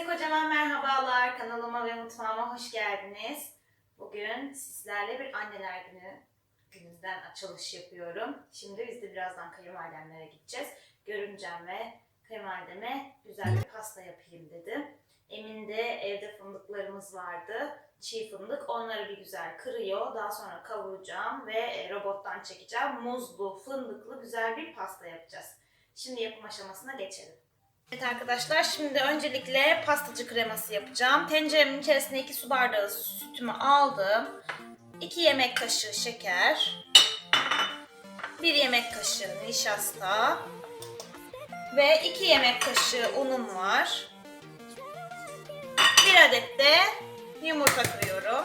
Herkese kocaman merhabalar. Kanalıma ve mutfağıma hoş geldiniz. Bugün sizlerle bir anneler günü gününden açılış yapıyorum. Şimdi biz de birazdan kayınvalidemlere gideceğiz. Görümcem ve kayınvalideme güzel bir pasta yapayım dedim. Emin'de evde fındıklarımız vardı. Çiğ fındık. Onları bir güzel kırıyor. Daha sonra kavuracağım ve e, robottan çekeceğim. Muzlu, fındıklı güzel bir pasta yapacağız. Şimdi yapım aşamasına geçelim. Evet arkadaşlar şimdi öncelikle pastacı kreması yapacağım. Tenceremin içerisine 2 su bardağı sütümü aldım. 2 yemek kaşığı şeker. 1 yemek kaşığı nişasta. Ve 2 yemek kaşığı unum var. 1 adet de yumurta kırıyorum.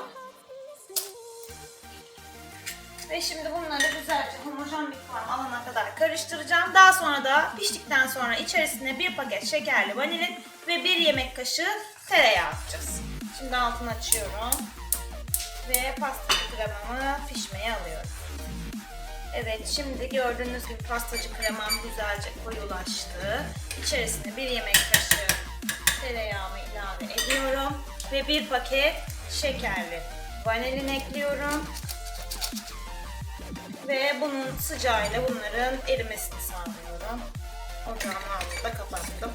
Ve şimdi bunları güzelce homojen bir kıvam alana kadar karıştıracağım. Daha sonra da piştikten sonra içerisine bir paket şekerli vanilin ve bir yemek kaşığı tereyağı atacağız. Şimdi altını açıyorum. Ve pastacı kremamı pişmeye alıyorum. Evet şimdi gördüğünüz gibi pastacı kremam güzelce koyulaştı. İçerisine bir yemek kaşığı tereyağımı ilave ediyorum. Ve bir paket şekerli vanilin ekliyorum. Ve bunun sıcağıyla bunların erimesini sağlıyorum. Ocağın altını da kapattım.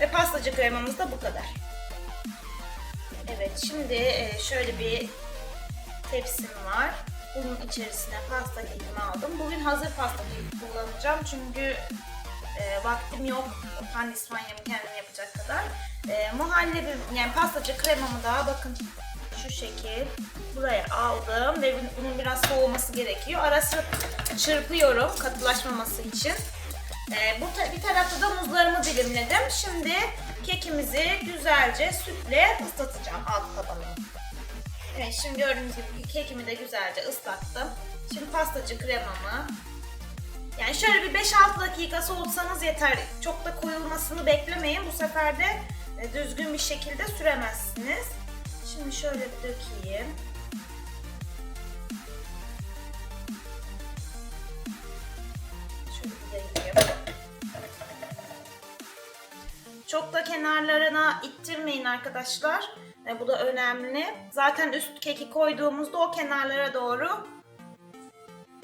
Ve pastacı kremamız da bu kadar. Evet şimdi e, şöyle bir tepsim var. Bunun içerisine pasta kekimi aldım. Bugün hazır pasta keki kullanacağım çünkü e, vaktim yok pandispanyamı kendim yapacak kadar. E, muhallebi yani pastacı kremamı da bakın şu şekil buraya aldım ve bunun biraz soğuması gerekiyor. Ara sıra çırpıyorum katılaşmaması için. Ee, bu ta- bir tarafta da muzlarımı dilimledim. Şimdi kekimizi güzelce sütle ıslatacağım alt tabanını. Evet şimdi gördüğünüz gibi kekimi de güzelce ıslattım. Şimdi pastacı kremamı yani şöyle bir 5-6 dakika soğutsanız yeter. Çok da koyulmasını beklemeyin. Bu sefer de e, düzgün bir şekilde süremezsiniz. Şimdi şöyle dökeyim. Şöyle yayayım. Çok da kenarlarına ittirmeyin arkadaşlar. E, bu da önemli. Zaten üst keki koyduğumuzda o kenarlara doğru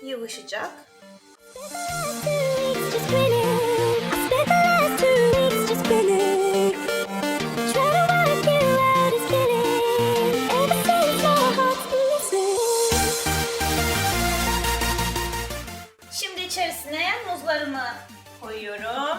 yığışacak. Koyuyorum.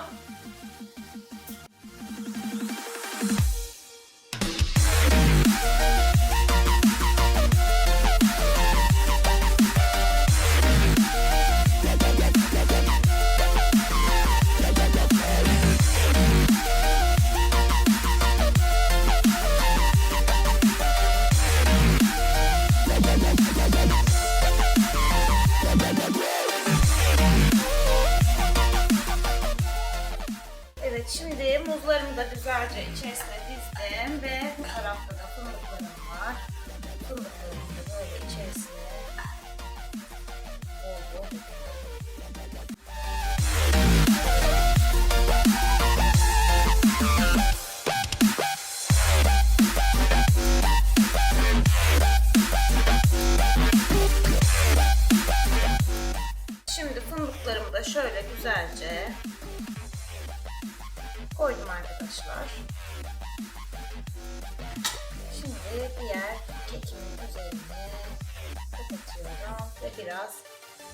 Şimdi muzlarımı da güzelce içerisine dizdim ve bu tarafta da fındıklarım var. Fındıklarımı da böyle içerisine döküyorum. Şimdi fındıklarımı da şöyle güzelce koydum arkadaşlar. Şimdi diğer kekimin üzerine kapatıyorum ve biraz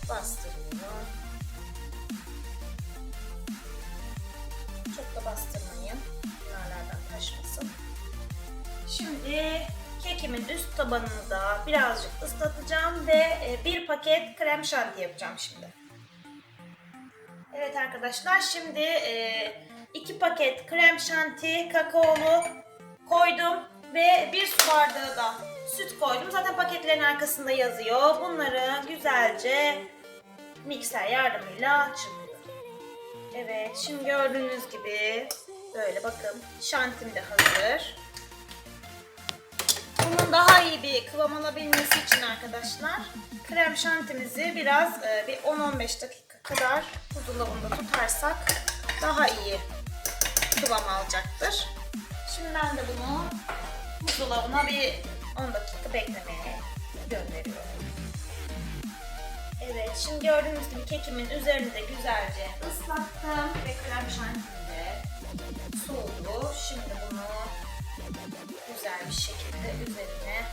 bastırıyorum. Çok da bastırmayın. Kenarlardan taşmasın. Şimdi kekimin üst tabanını da birazcık ıslatacağım ve e, bir paket krem şanti yapacağım şimdi. Evet arkadaşlar şimdi e, iki paket krem şanti kakaolu koydum ve bir su bardağı da süt koydum. Zaten paketlerin arkasında yazıyor. Bunları güzelce mikser yardımıyla çırpıyorum. Evet şimdi gördüğünüz gibi böyle bakın şantim de hazır. Bunun daha iyi bir kıvam alabilmesi için arkadaşlar krem şantimizi biraz e, bir 10-15 dakika kadar buzdolabında tutarsak daha iyi kıvam alacaktır. Şimdi ben de bunu buzdolabına bir 10 dakika beklemeye gönderiyorum. Evet, şimdi gördüğünüz gibi kekimin üzerini de güzelce ıslattım ve krem şantim de soğudu. Şimdi bunu güzel bir şekilde üzerine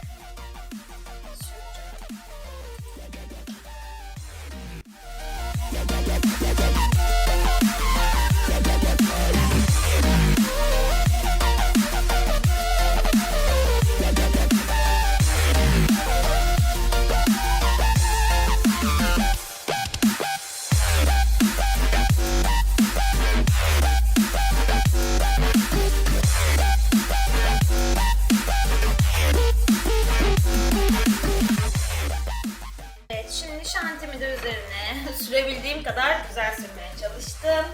sürebildiğim kadar güzel sürmeye çalıştım.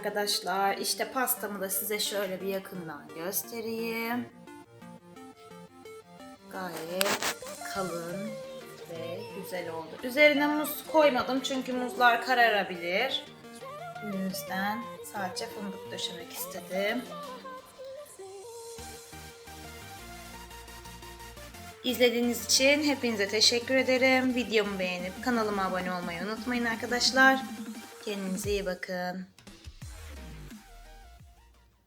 Arkadaşlar işte pastamı da size şöyle bir yakından göstereyim. Gayet kalın ve güzel oldu. Üzerine muz koymadım çünkü muzlar kararabilir. Bu yüzden sadece fındık döşemek istedim. İzlediğiniz için hepinize teşekkür ederim. Videomu beğenip kanalıma abone olmayı unutmayın arkadaşlar. Kendinize iyi bakın.